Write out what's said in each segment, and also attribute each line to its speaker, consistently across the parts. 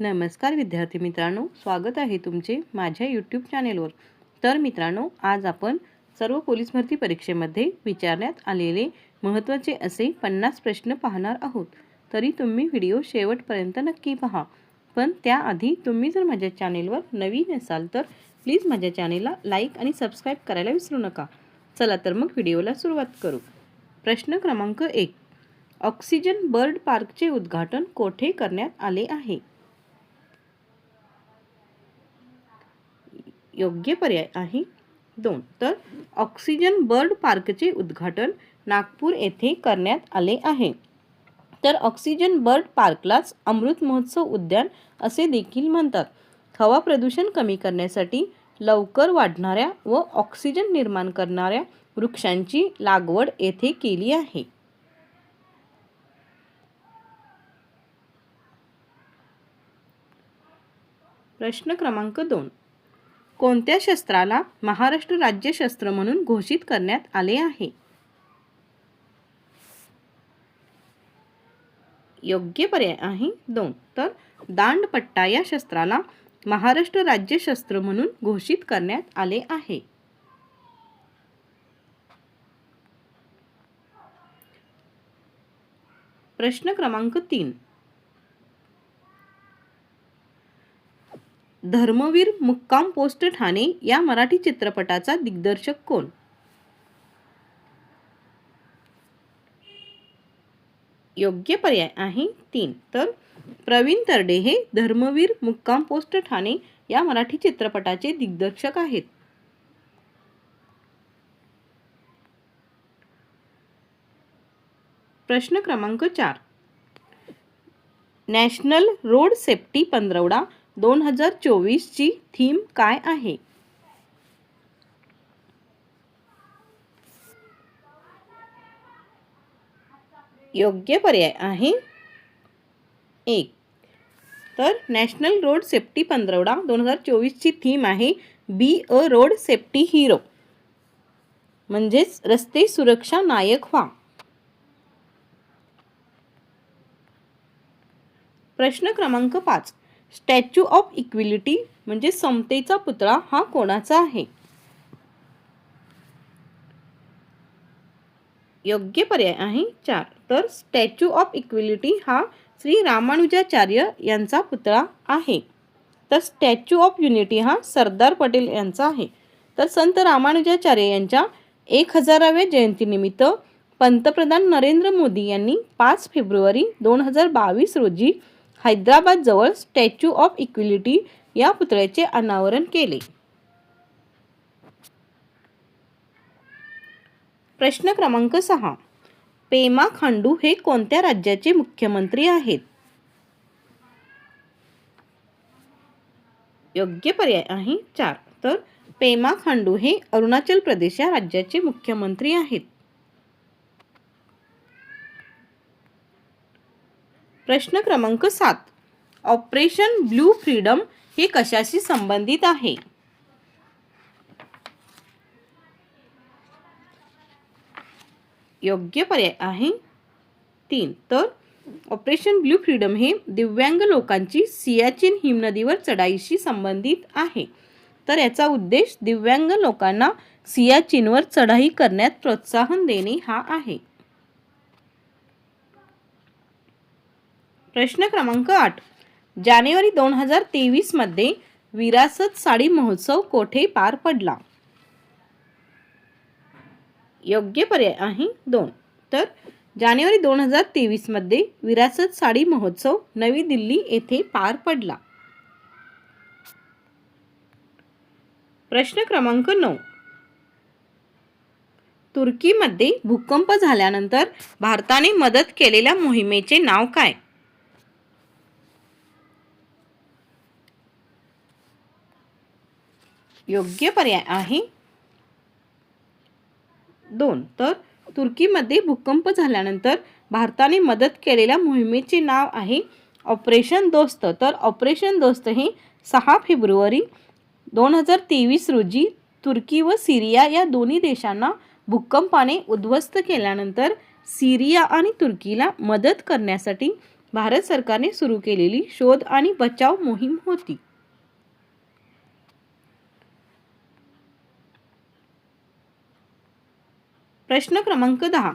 Speaker 1: नमस्कार विद्यार्थी मित्रांनो स्वागत आहे तुमचे माझ्या यूट्यूब चॅनेलवर तर मित्रांनो आज आपण सर्व पोलीस भरती परीक्षेमध्ये विचारण्यात आलेले महत्त्वाचे असे पन्नास प्रश्न पाहणार आहोत. तरी तुम्ही व्हिडिओ शेवटपर्यंत नक्की पहा. पण त्याआधी तुम्ही जर माझ्या चॅनेलवर नवीन असाल तर प्लीज माझ्या चॅनेलला लाईक आणि सबस्क्राईब करायला विसरू नका. चला तर मग व्हिडिओला सुरुवात करू. प्रश्न क्रमांक एक. ऑक्सिजन बर्ड पार्कचे उद्घाटन कोठे करण्यात आले आहे? योग्य पर्याय आहे. दोन तर ऑक्सिजन बर्ड पार्कचे उद्घाटन नागपूर येथे करण्यात आले आहे. तर ऑक्सिजन बर्ड पार्कलाच अमृत महोत्सव उद्यान असे देखील म्हणतात. हवा प्रदूषण कमी करण्यासाठी लवकर वाढणाऱ्या व ऑक्सिजन निर्माण करणाऱ्या वृक्षांची लागवड येथे केली आहे. प्रश्न क्रमांक दोन कोणत्या शस्त्राला महाराष्ट्र राज्य शस्त्र म्हणून घोषित करण्यात आले आहे? योग्य पर्याय आहे दोन. तर दांडपट्टा या शस्त्राला महाराष्ट्र राज्य शस्त्र म्हणून घोषित करण्यात आले आहे. प्रश्न क्रमांक तीन. धर्मवीर मुक्काम पोस्ट ठाणे या मराठी चित्रपटाचा दिग्दर्शक कोण? योग्य पर्याय आहे तीन. तर प्रवीण तरडे हे धर्मवीर मुक्काम पोस्ट ठाणे या मराठी चित्रपटाचे दिग्दर्शक आहेत. प्रश्न क्रमांक चार. नॅशनल रोड सेफ्टी पंधरवडा दोन हजार चोवीसची थीम काय आहे? योग्य पर्याय आहे. एक. तर नॅशनल रोड सेफ्टी पंधरवडा दोन हजार चोवीसची थीम आहे be a road safety hero. म्हणजेच रस्ते सुरक्षा नायक व्हा. प्रश्न क्रमांक पाच. स्टॅच्यू ऑफ इक्विलिटी म्हणजे समतेचा पुतळा हा कोणाचा आहे? योग्य पर्याय आहे चार. तर स्टॅच्यू ऑफ इक्विलिटी हा श्री रामानुजाचार्य यांचा पुतळा आहे. तर स्टॅच्यू ऑफ युनिटी हा सरदार पटेल यांचा आहे. तर संत रामानुजाचार्य यांच्या एक हजाराव्या जयंतीनिमित्त पंतप्रधान नरेंद्र मोदी यांनी पाच फेब्रुवारी दोन हजार बावीस रोजी हैदराबादजवळ स्टॅच्यू ऑफ इक्विलिटी या पुतळ्याचे अनावरण केले. प्रश्न क्रमांक सहा. पेमा खांडू हे कोणत्या राज्याचे मुख्यमंत्री आहेत? योग्य पर्याय आहे चार. तर पेमा खांडू हे अरुणाचल प्रदेश या राज्याचे मुख्यमंत्री आहेत. प्रश्न क्रमांक सात. ऑपरेशन ब्लू फ्रीडम हे कशाशी संबंधित आहे? योग्य पर्याय आहे. तीन. तर ऑपरेशन ब्लू फ्रीडम हे दिव्यांग लोकांची सियाचीन हिमनदीवर चढाईशी संबंधित आहे. तर याचा उद्देश दिव्यांग लोकांना सियाचीनवर चढाई करण्यात प्रोत्साहन देणे हा आहे. प्रश्न क्रमांक आठ. जानेवारी दोन हजार तेवीसमध्ये विरासत साडी महोत्सव कोठे पार पडला? योग्य पर्याय आहे दोन. तर जानेवारी दोन हजार तेवीसमध्ये विरासत साडी महोत्सव नवी दिल्ली येथे पार पडला. प्रश्न क्रमांक नऊ. तुर्कीमध्ये भूकंप झाल्यानंतर भारताने मदत केलेल्या मोहिमेचे नाव काय? योग्य पर्याय आहे. दोन तर तुर्कीमध्ये भूकंप झाल्यानंतर भारताने मदत केलेल्या मोहिमेचे नाव आहे ऑपरेशन दोस्त. तर ऑपरेशन दोस्त हे सहा फेब्रुवारी दोन हजार तेवीस रोजी तुर्की व सिरिया या दोन्ही देशांना भूकंपाने उद्ध्वस्त केल्यानंतर सिरिया आणि तुर्कीला मदत करण्यासाठी भारत सरकारने सुरू केलेली शोध आणि बचाव मोहीम होती. प्रश्न क्रमांक दहा.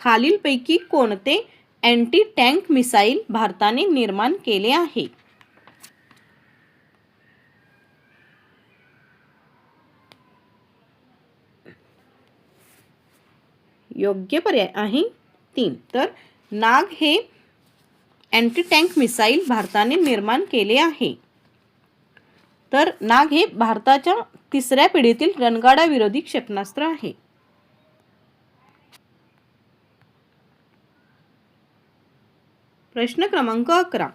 Speaker 1: खालीलपैकी कोणते अँटी टँक मिसाईल भारताने निर्माण केले आहे? योग्य पर्याय आहे तीन. तर नाग हे अँटी टँक मिसाईल भारताने निर्माण केले आहे. तर नाग हे भारताच्या तिसऱ्या पिढीतील रणगाडा विरोधी क्षेपणास्त्र आहे. प्रश्न क्रमांक अकरा.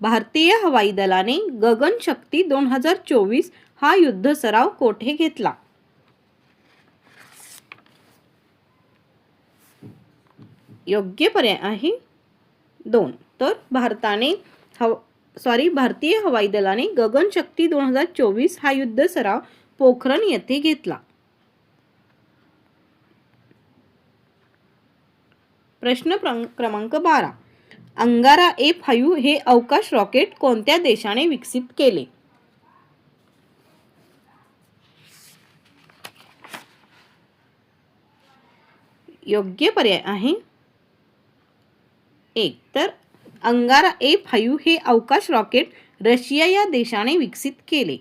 Speaker 1: भारतीय हवाई दलाने गगन शक्ती दोन हजार चोवीस हा युद्ध सराव कोठे घेतला? योग्य पर्याय आहे दोन. तर भारताने हव सॉरी भारतीय हवाई दलाने गगन शक्ती दोन हजार चोवीस हा युद्ध सराव पोखरण येथे घेतला. प्रश्न क्रमांक बारा. अंगारा ए फायू हे अवकाश रॉकेट कोणत्या देशाने विकसित केले? योग्य पर्याय आहे. एक तर अंगारा ए फायू हे अवकाश रॉकेट रशिया या देशाने विकसित केले.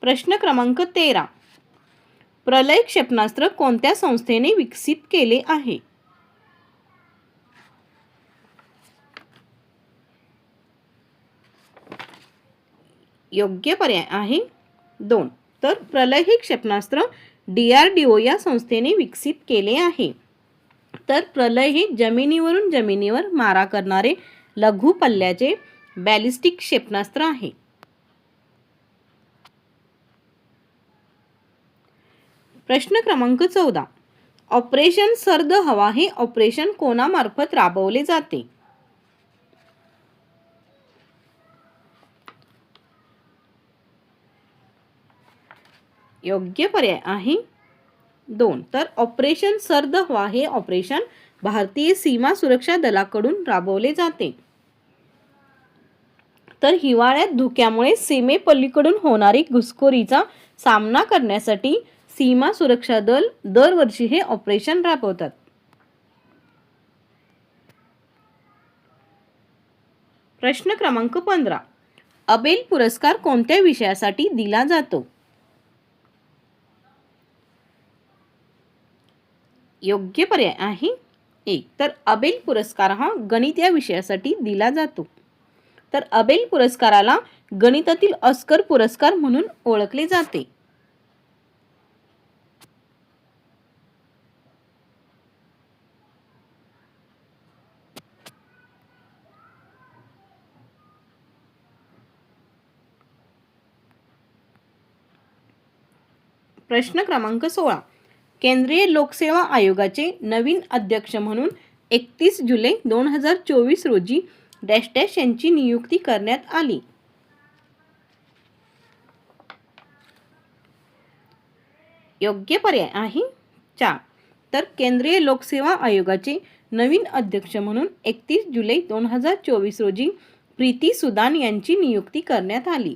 Speaker 1: प्रश्न क्रमांक तेरा प्रलय क्षेपणास्त्र कोणत्या संस्थेने विकसित केले आहे? योग्य पर्याय आहे. दोन. तर प्रलय हे क्षेपणास्त्र डी आर डी ओ या संस्थेने विकसित केले आहे. तर प्रलय हे जमिनीवरून जमिनीवर मारा करणारे लघु पल्ल्याचे बॅलिस्टिक क्षेपणास्त्र आहे. प्रश्न क्रमांक चौदा. ऑपरेशन सर्द हवा हे ऑपरेशन कोणामार्फत राबवले जाते? योग्य पर्याय आहे. दोन. तर ऑपरेशन सर्द हवा हे ऑपरेशन भारतीय सीमा सुरक्षा दलाकडून राबवले जाते. तर हिवाळ्यात धुक्यामुळे सीमेपलीकडून होणारी घुसखोरीचा सामना करण्यासाठी सीमा सुरक्षा दल दरवर्षी हे ऑपरेशन राबवतात. प्रश्न क्रमांक पंधरा. अबेल पुरस्कार कोणत्या विषयासाठी दिला जातो? योग्य पर्याय आहे. एक तर अबेल पुरस्कार हा गणित या विषयासाठी दिला जातो. तर अबेल पुरस्काराला गणितातील ऑस्कर पुरस्कार म्हणून ओळखले जाते. प्रश्न क्रमांक सोळा. केंद्रीय लोकसेवा आयोगाचे नवीन अध्यक्ष म्हणून एकतीस जुलै दोन हजार चोवीस रोजी डॅश डॅश यांची नियुक्ती करण्यात आली. योग्य पर्याय आहे चार. तर केंद्रीय लोकसेवा आयोगाचे नवीन अध्यक्ष म्हणून एकतीस जुलै दोन हजार चोवीस रोजी प्रीती सुदान यांची नियुक्ती करण्यात आली.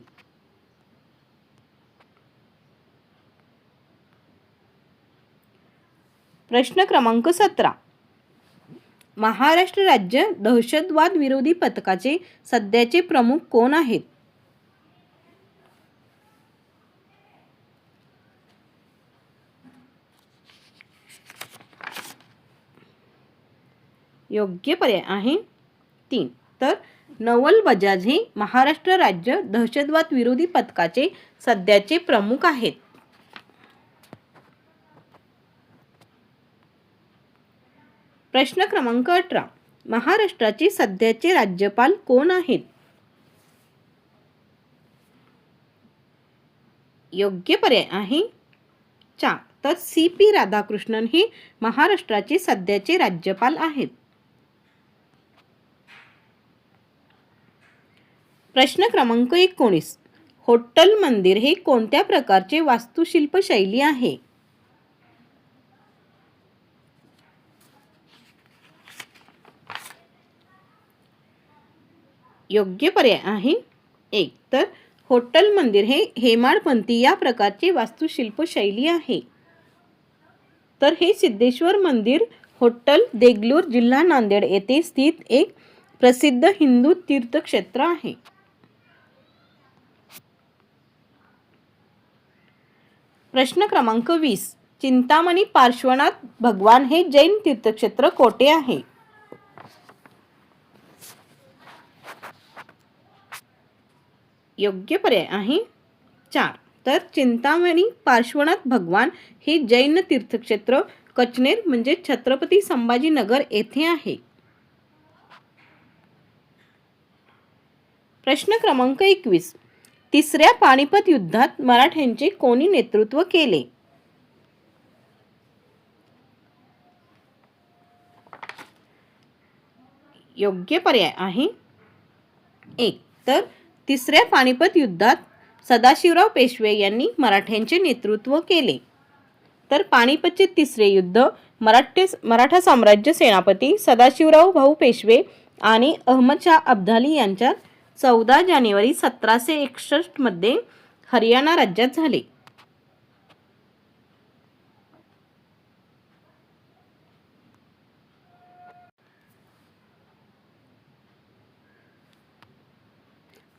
Speaker 1: प्रश्न क्रमांक सतरा. महाराष्ट्र राज्य दहशतवाद विरोधी पथकाचे सध्याचे प्रमुख कोण आहेत? योग्य पर्याय आहे तीन. तर नवल बजाज हे महाराष्ट्र राज्य दहशतवाद विरोधी पथकाचे सध्याचे प्रमुख आहेत. प्रश्न क्रमांक अठरा. महाराष्ट्राचे सध्याचे राज्यपाल कोण आहेत? योग्य पर्याय आहे. चार. तर सी पी राधाकृष्णन हे महाराष्ट्राचे सध्याचे राज्यपाल आहेत. प्रश्न क्रमांक एकोणीस. होट्टल मंदिर हे कोणत्या प्रकारचे वास्तुशिल्प शैली आहे? योग्य पर्याय आहे. एक तर होटल मंदिर हे हेमाडपंथी या प्रकारची वास्तुशिल्प शैली आहे. तर हे सिद्धेश्वर मंदिर होटल देगलूर जिल्हा नांदेड येथे स्थित एक प्रसिद्ध हिंदू तीर्थक्षेत्र आहे. प्रश्न क्रमांक वीस चिंतामणी पार्श्वनाथ भगवान हे जैन तीर्थक्षेत्र कोठे आहे? योग्य पर्याय आहे. चार. तर चिंतामणी पार्श्वनाथ भगवान हे जैन तीर्थक्षेत्र कचनेर म्हणजे छत्रपती संभाजीनगर येथे आहे. प्रश्न क्रमांक एकवीस. तिसऱ्या पानिपत युद्धात मराठ्यांचे कोणी नेतृत्व केले? योग्य पर्याय आहे. एक. तर तिसऱ्या पानिपत युद्धात सदाशिवराव पेशवे यांनी मराठ्यांचे नेतृत्व केले. तर पानिपतचे तिसरे युद्ध मराठे मराठा साम्राज्य सेनापती सदाशिवराव भाऊ पेशवे आणि अहमदशाह अब्दाली यांच्यात चौदा जानेवारी सतराशे एकसष्टमध्ये हरियाणा राज्यात झाले.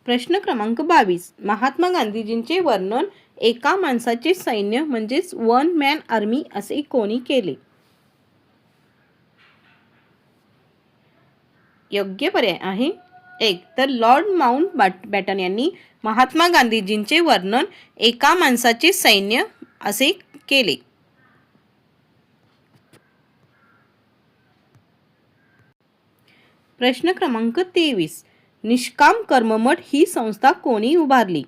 Speaker 1: प्रश्न क्रमांक बावीस. महात्मा गांधीजींचे वर्णन एका माणसाचे सैन्य म्हणजेच वन मॅन आर्मी असे कोणी केले? योग्य पर्याय आहे. एक तर लॉर्ड माउंट बॅट बॅटन यांनी महात्मा गांधीजींचे वर्णन एका माणसाचे सैन्य असे केले. प्रश्न क्रमांक तेवीस. निष्काम कर्ममठ ही संस्था कोणी उभारली?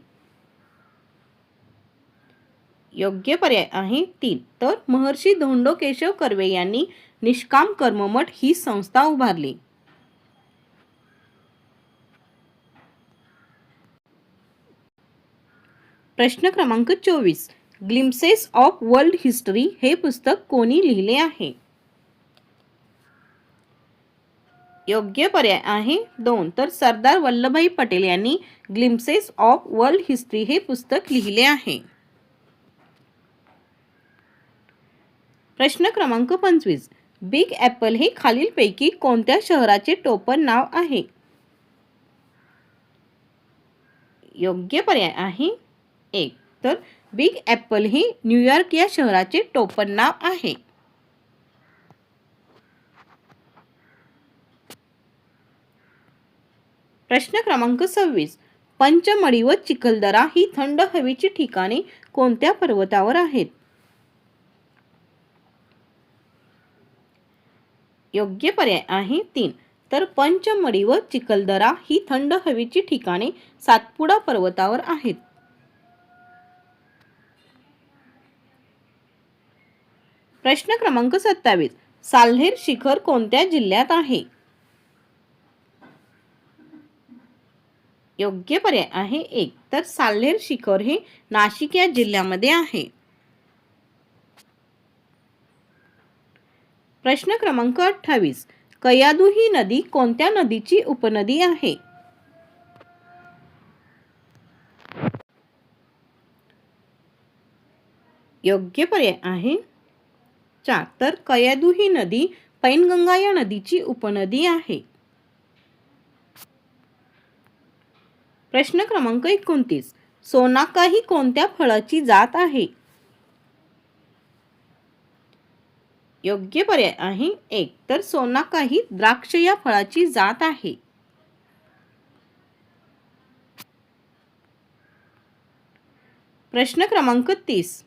Speaker 1: योग्य पर्याय आहे तीन. तर महर्षी धोंडो केशव कर्वे यांनी निष्काम कर्ममठ ही संस्था उभारली. प्रश्न क्रमांक चोवीस. ग्लिम्सेस ऑफ वर्ल्ड हिस्टरी हे पुस्तक कोणी लिहिले आहे? योग्य पर्याय आहे. दोन तर सरदार वल्लभभाई पटेल यांनी ग्लिम्सेस ऑफ वर्ल्ड हिस्ट्री हे पुस्तक लिहिले आहे. प्रश्न क्रमांक पंचवीस. बिग ॲपल हे खालीलपैकी कोणत्या शहराचे टोपण नाव आहे? योग्य पर्याय आहे. एक तर बिग ॲपल हे न्यूयॉर्क या शहराचे टोपण नाव आहे. प्रश्न क्रमांक सव्वीस. पंचमढी व चिखलदरा ही थंड हवेची ठिकाणे कोणत्या पर्वतावर आहेत? योग्य पर्याय आहे तीन. तर पंचमढी व चिखलदरा ही थंड हवेची ठिकाणे सातपुडा पर्वतावर आहेत. प्रश्न क्रमांक सत्तावीस. साल्हेर शिखर कोणत्या जिल्ह्यात आहे? योग्य पर्याय आहे एक. तर साल्हेर शिखर हे नाशिक या जिल्ह्यामध्ये आहे. प्रश्न क्रमांक अठ्ठावीस. कयादू ही नदी कोणत्या नदीची उपनदी आहे? योग्य पर्याय आहे चार. तर कयादू ही नदी पैनगंगा या नदीची उपनदी आहे. प्रश्न क्रमांक एकोणतीस. सोनाका ही कोणत्या फळाची जात आहे? योग्य पर्याय आहे एक. तर सोनाका ही द्राक्ष या फळाची जात आहे. प्रश्न क्रमांक तीस.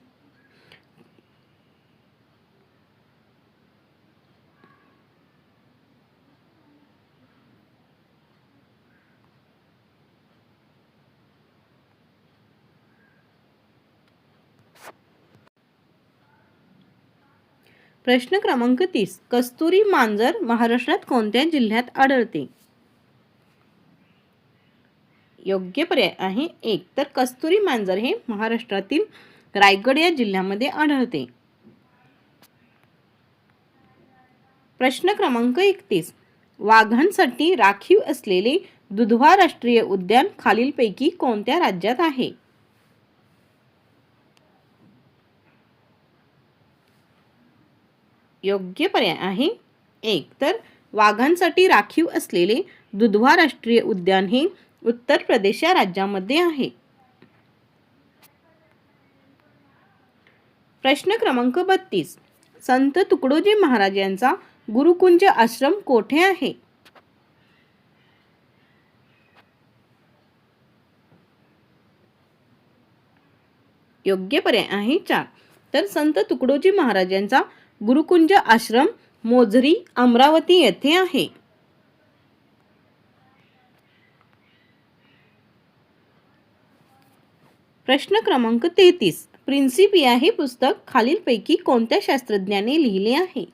Speaker 1: प्रश्न क्रमांक तीस. कस्तुरी मांजर महाराष्ट्रात कोणत्या जिल्ह्यात आढळते? योग्य पर्याय आहे एक. तर कस्तुरी मांजर हे महाराष्ट्रातील रायगड या जिल्ह्यामध्ये आढळते. प्रश्न क्रमांक एकतीस. वाघांसाठी राखीव असलेले दुधवा राष्ट्रीय उद्यान खालीलपैकी कोणत्या राज्यात आहे? योग्य पर्याय आहे. एक तर वाघांसाठी राखीव असलेले दुधवा राष्ट्रीय उद्यान हे उत्तर प्रदेश या राज्यामध्ये आहे. प्रश्न क्रमांक बत्तीस. संत तुकडोजी महाराज यांचा गुरुकुंज आश्रम कोठे आहे? योग्य पर्याय आहे चार. तर संत तुकडोजी महाराजांचा गुरुकुंज आश्रम मोझरी अमरावती येथे आहे. प्रश्न क्रमांक तेहतीस. प्रिन्सिपिया हे पुस्तक खालीलपैकी कोणत्या शास्त्रज्ञाने लिहिले आहे?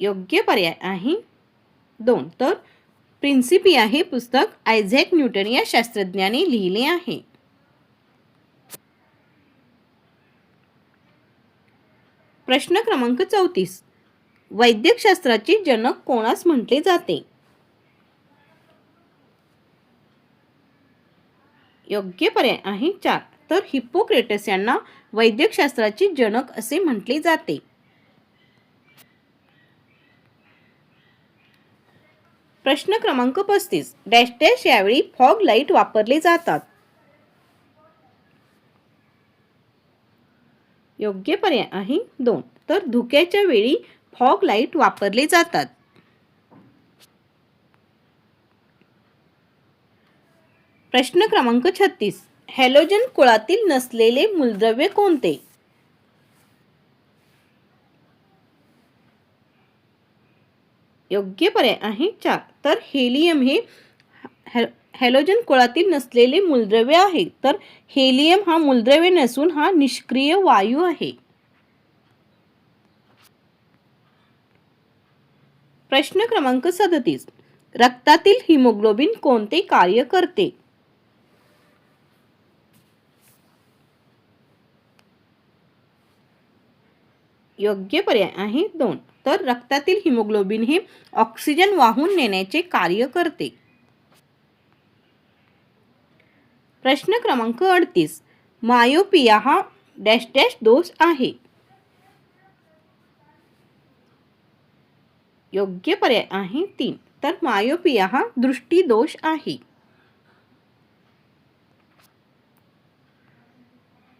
Speaker 1: योग्य पर्याय आहे. दोन. तर प्रिन्सिपिया हे पुस्तक आयझॅक न्यूटन या शास्त्रज्ञाने लिहिले आहे. प्रश्न क्रमांक चौतीस. वैद्यकशास्त्राचे जनक कोणास म्हटले जाते? योग्य पर्याय आहे चार. तर हिप्पोक्रेटस यांना वैद्यकशास्त्राचे जनक असे म्हटले जाते. प्रश्न क्रमांक पस्तीस. डॅश डॅश यावेळी फॉग लाइट वापरले जातात. योग्य पर्याय आहे. दोन. तर धुक्याच्या वेळी फॉग लाइट वापरले जातात. प्रश्न क्रमांक छत्तीस. हॅलोजन कुळातील नसलेले मूलद्रव्य कोणते? योग्य पर्याय आहे चार तर हेलियम हे हॅ हॅलोजन कुळातील नसलेले मूलद्रव्य आहे तर हेलियम हा मूलद्रव्य नसून हा निष्क्रिय वायू आहे. प्रश्न क्रमांक सदतीस. रक्तातील हिमोग्लोबिन कोणते कार्य करते? योग्य पर्याय आहे दोन. तर रक्तातील हिमोग्लोबिन हे ऑक्सिजन वाहून नेण्याचे कार्य करते. प्रश्न क्रमांक अडतीस. मायोपिया हा डॅश डॅश दोष आहे. योग्य पर्याय आहे तीन. तर मायोपिया हा दृष्टी दोष आहे.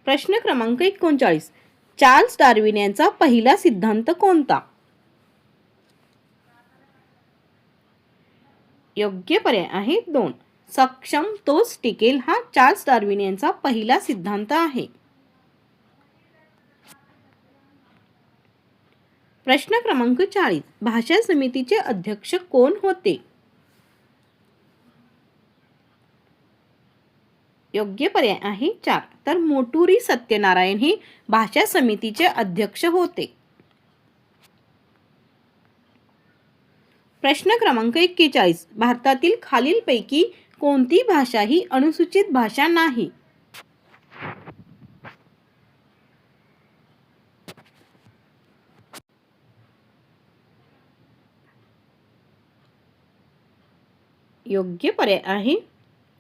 Speaker 1: प्रश्न क्रमांक एकोणचाळीस. चार्ल्स डार्विन यांचा पहिला सिद्धांत कोणता? योग्य पर्याय आहे दोन. सक्षम तोच टिकेल हा चार्ल्स डार्विन यांचा पहिला सिद्धांत आहे. प्रश्न क्रमांक चाळीस. भाषा समितीचे अध्यक्ष कोण होते? योग्य पर्याय आहे चार. तर मोटुरी सत्यनारायण हे भाषा समितीचे अध्यक्ष होते. प्रश्न क्रमांक एक्केचाळीस. भारतातील खालीलपैकी कोणती भाषा ही अनुसूचित भाषा नाही? योग्य पर्याय आहे.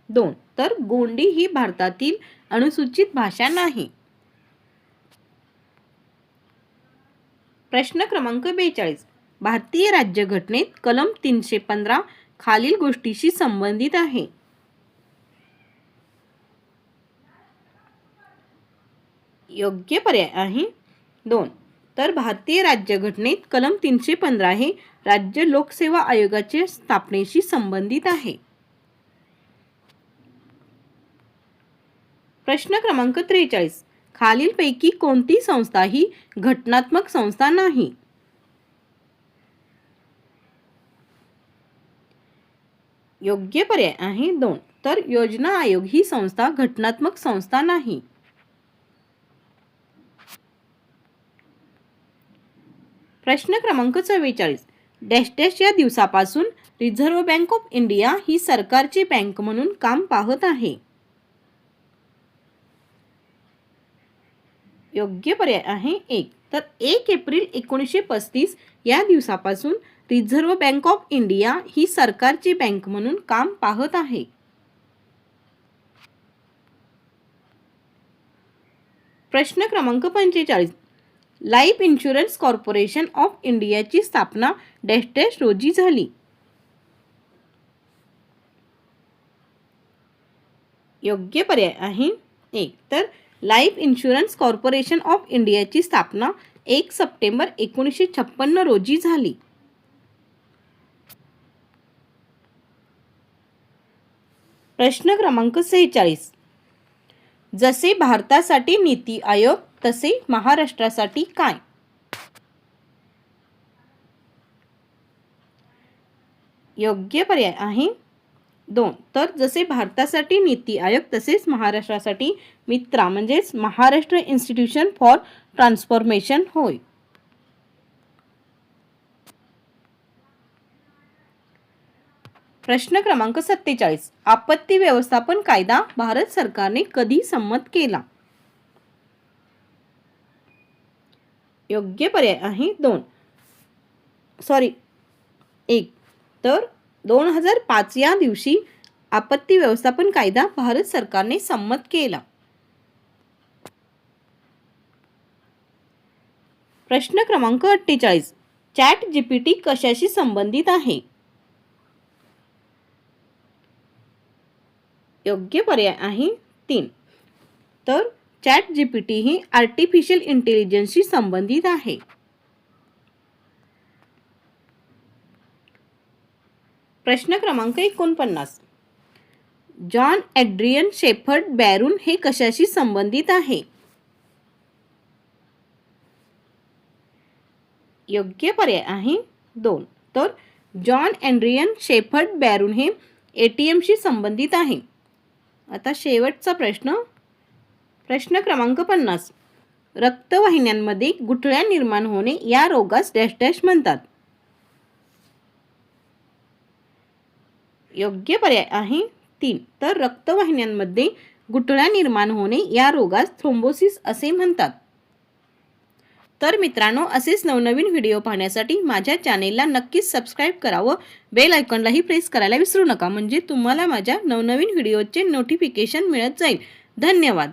Speaker 1: दोन तर गोंडी ही भारतातील अनुसूचित भाषा नाही. प्रश्न क्रमांक बेचाळीस. भारतीय राज्यघटनेत कलम तीनशे पंधरा खालील गोष्टीशी संबंधित आहे. योग्य पर्याय आहे. दोन. तर भारतीय राज्यघटनेत कलम तीनशे पंधरा हे राज्य लोकसेवा आयोगाच्या स्थापनेशी संबंधित आहे. प्रश्न क्रमांक त्रेचाळीस. खालीलपैकी कोणती संस्था ही घटनात्मक संस्था नाही? योग्य पर्याय आहे दोन. तर योजना आयोग ही संस्था घटनात्मक संस्था नाही. प्रश्न क्रमांक चव्वेचाळीस. डॅश डॅश या दिवसापासून रिझर्व्ह बँक ऑफ इंडिया ही सरकारची बँक म्हणून काम पाहत आहे. योग्य पर्याय आहे एक. तर एक एप्रिल एकोणीसशे पस्तीस या दिवसापासून रिझर्व्ह बँक ऑफ इंडिया ही सरकारची बँक म्हणून काम पाहत आहे. प्रश्न क्रमांक पंचेचाळीस. लाईफ इन्शुरन्स कॉर्पोरेशन ऑफ इंडियाची स्थापना डॅश डॅश रोजी झाली. योग्य पर्याय आहे. एक. तर लाईफ इन्शुरन्स कॉर्पोरेशन ऑफ इंडियाची स्थापना एक सप्टेंबर एकोणीसशे छप्पन्न रोजी झाली. प्रश्न क्रमांक सेहेचाळीस. जसे भारतासाठी नीती आयोग तसे महाराष्ट्रासाठी काय? योग्य पर्याय आहे. दोन. तर जसे भारतासाठी नीती आयोग तसेच महाराष्ट्रासाठी मित्रा म्हणजेच महाराष्ट्र इन्स्टिट्यूशन फॉर ट्रान्सफॉर्मेशन होय. प्रश्न क्रमांक सत्तेचाळीस. आपत्ती व्यवस्थापन कायदा भारत सरकारने कधी संमत केला? योग्य पर्याय आहे दोन. सॉरी एक. तर दोन हजार पाच या दिवशी आपत्ती व्यवस्थापन कायदा भारत सरकारने संमत केला. प्रश्न क्रमांक अठ्ठेचाळीस. चॅट जीपीटी कशाशी संबंधित आहे? योग्य पर्याय आहे तीन. तर चॅट जी पी टी ही आर्टिफिशियल इंटेलिजन्सशी संबंधित आहे. प्रश्न क्रमांक एकोणपन्नास. जॉन ॲड्रियन शेफर्ड बॅरून हे कशाशी संबंधित आहे? योग्य पर्याय आहे दोन. तर जॉन अँड्रियन शेफर्ड बॅरून हे ए टी एमशी संबंधित आहे. आता शेवटचा प्रश्न. प्रश्न क्रमांक पन्नास. रक्तवाहिन्यांमध्ये गुठळ्या निर्माण होणे या रोगास डॅश डॅश म्हणतात. योग्य पर्याय आहे तीन. तर रक्तवाहिन्यांमध्ये गुठळ्या निर्माण होणे या रोगास थ्रोम्बोसिस असे म्हणतात. तर मित्रांनो असेच नवनवीन व्हिडिओ पाहण्यासाठी माझ्या चॅनेलला नक्कीच सबस्क्राईब करावं. बेल आयकॉनलाही प्रेस करायला विसरू नका. म्हणजे तुम्हाला माझ्या नवनवीन व्हिडिओचे नोटिफिकेशन मिळत जाईल. धन्यवाद.